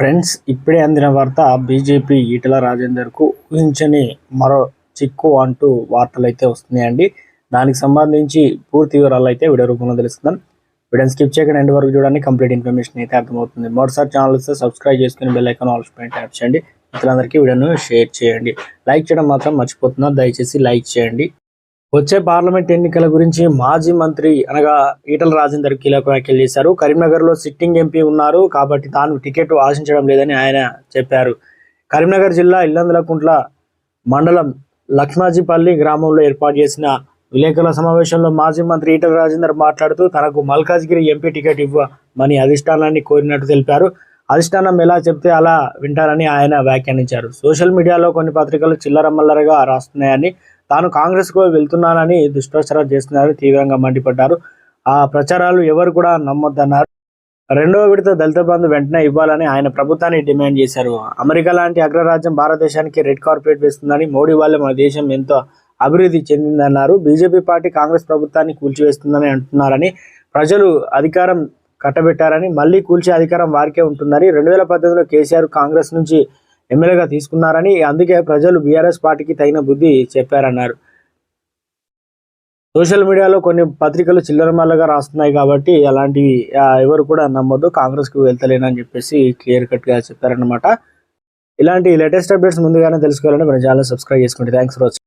Friends ఇప్పుడే అందిన వార్త బీజేపీ ఈటల రాజేందర్కు ఊహించని మరో చిక్కు అంటూ వార్తలు అయితే వస్తున్నాయండి. దానికి సంబంధించి పూర్తి వివరాలు అయితే వీడియో రూపంలో తెలుసుకుందాం. వీడియో స్కిప్ చేయకుండా ఎండ్ వరకు చూడండి కంప్లీట్ ఇన్ఫర్మేషన్ అయితే అర్థమవుతుంది. మరోసారి ఛానల్ వస్తే సబ్స్క్రైబ్ చేసుకుని బెల్ ఐకాన్ ఆల్స్ పైన ట్యాప్ చేయండి. ఇతరులందరికీ వీడియోను షేర్ చేయండి. లైక్ చేయడం మాత్రం మర్చిపోతున్నారు దయచేసి లైక్ చేయండి. వచ్చే పార్లమెంట్ ఎన్నికల గురించి మాజీ మంత్రి అనగా ఈటల రాజేందర్ కీలక వ్యాఖ్యలు చేశారు. కరీంనగర్లో సిట్టింగ్ ఎంపీ ఉన్నారు కాబట్టి తాను టికెట్ ఆశించడం లేదని ఆయన చెప్పారు. కరీంనగర్ జిల్లా ఇల్లందులకుంట్ల మండలం లక్ష్మాజీపల్లి గ్రామంలో ఏర్పాటు చేసిన విలేకరుల సమావేశంలో మాజీ మంత్రి ఈటల రాజేందర్ మాట్లాడుతూ తనకు మల్కాజ్గిరి ఎంపీ టికెట్ ఇవ్వమని అధిష్టానాన్ని కోరినట్టు తెలిపారు. అధిష్టానం ఎలా చెప్తే అలా వింటారని ఆయన వ్యాఖ్యానించారు. సోషల్ మీడియాలో కొన్ని పత్రికలు చిల్లరమల్లరగా రాస్తున్నాయని తాను కాంగ్రెస్కు వెళ్తున్నానని దుష్ప్రచారం చేస్తున్నారని తీవ్రంగా మండిపడ్డారు. ఆ ప్రచారాలు ఎవరు కూడా నమ్మొద్దన్నారు. రెండవ విడత దళిత బంధు వెంటనే ఇవ్వాలని ఆయన ప్రభుత్వాన్ని డిమాండ్ చేశారు. అమెరికా లాంటి అగ్రరాజ్యం భారతదేశానికి రెడ్ కార్పొరేట్ వేస్తుందని మోడీ వల్ల మన దేశం ఎంతో అభివృద్ధి చెందిందన్నారు. బీజేపీ పార్టీ కాంగ్రెస్ ప్రభుత్వాన్ని కూల్చివేస్తుందని అంటున్నారని ప్రజలు అధికారం కట్టబెట్టారని మళ్ళీ కూల్చే అధికారం వారికే ఉంటుందని రెండు వేల పద్దెనిమిదిలో కేసీఆర్ కాంగ్రెస్ నుంచి ఎమ్మెల్యేగా తీసుకున్నారని అందుకే ప్రజలు బీఆర్ఎస్ పార్టీకి తగిన బుద్ధి చెప్పారన్నారు. సోషల్ మీడియాలో కొన్ని పత్రికలు చిల్లరమల్లగా రాస్తున్నాయి కాబట్టి అలాంటివి ఎవరు కూడా నమ్మొద్దు కాంగ్రెస్కి వెళ్తలేనని చెప్పేసి క్లియర్ కట్గా చెప్పారనమాట ఇలాంటి లేటెస్ట్ అప్డేట్స్ ముందుగానే తెలుసుకోవాలంటే మన ఛానల్ సబ్స్క్రైబ్ చేసుకోండి థ్యాంక్స్ ఫర్